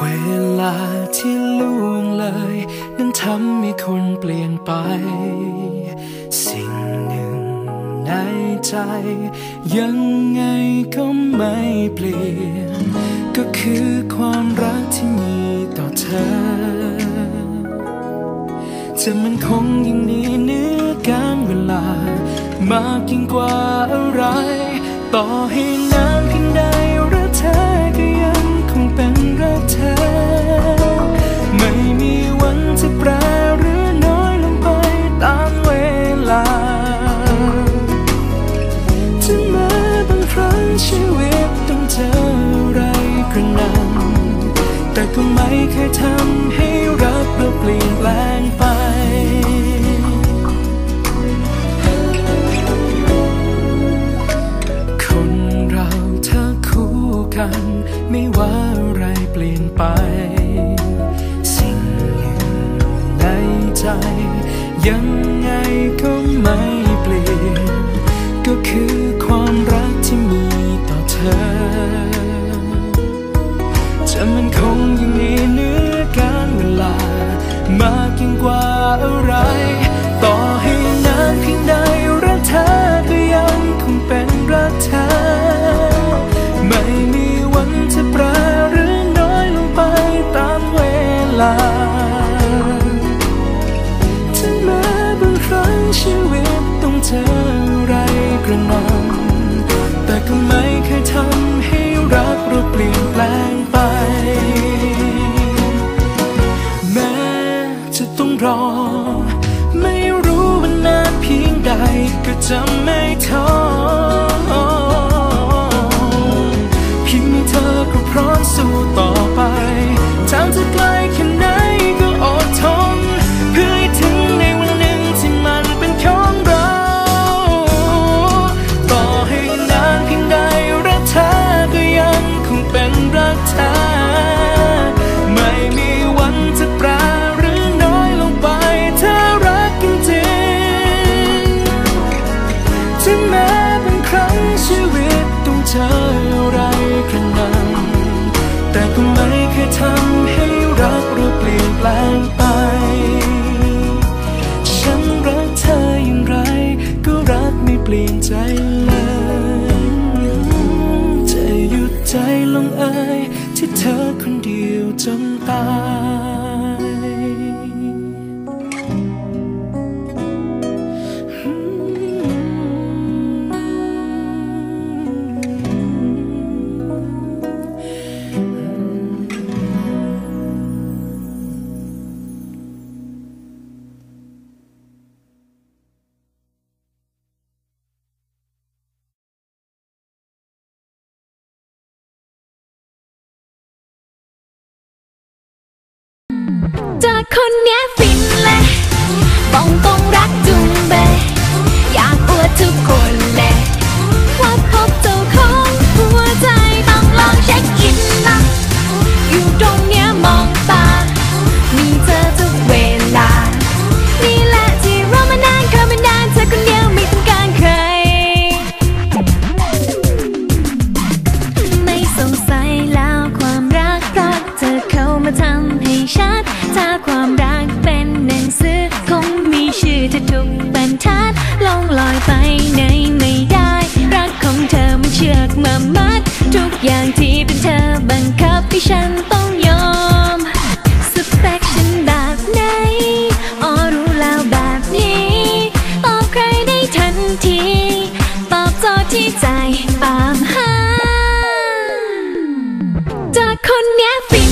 เวลาที่ล่วงเลยนั้นทำให้คนเปลี่ยนไป สิ่งหนึ่งในใจ ยังไงก็ไม่เปลี่ยน ก็คือความรักที่มีต่อเธอ จะมันคงยิ่งมีเนื้อการเวลามากยิ่งกว่าอะไร ต่อให้นา แต่ก็ไม่เคยทำให้รักเราเปลี่ยนแปลงไปคนเราถ้าคู่กันไม่ว่าอะไรเปลี่ยนไป สิ่งในใจ ยังไงก็ไม่ told เอ่ยที่เธอคนเดียวจนตาย เจอคนเนี้ยฟินเลยมองตรงรักจุงเบยอยากอวดทุกคน con mi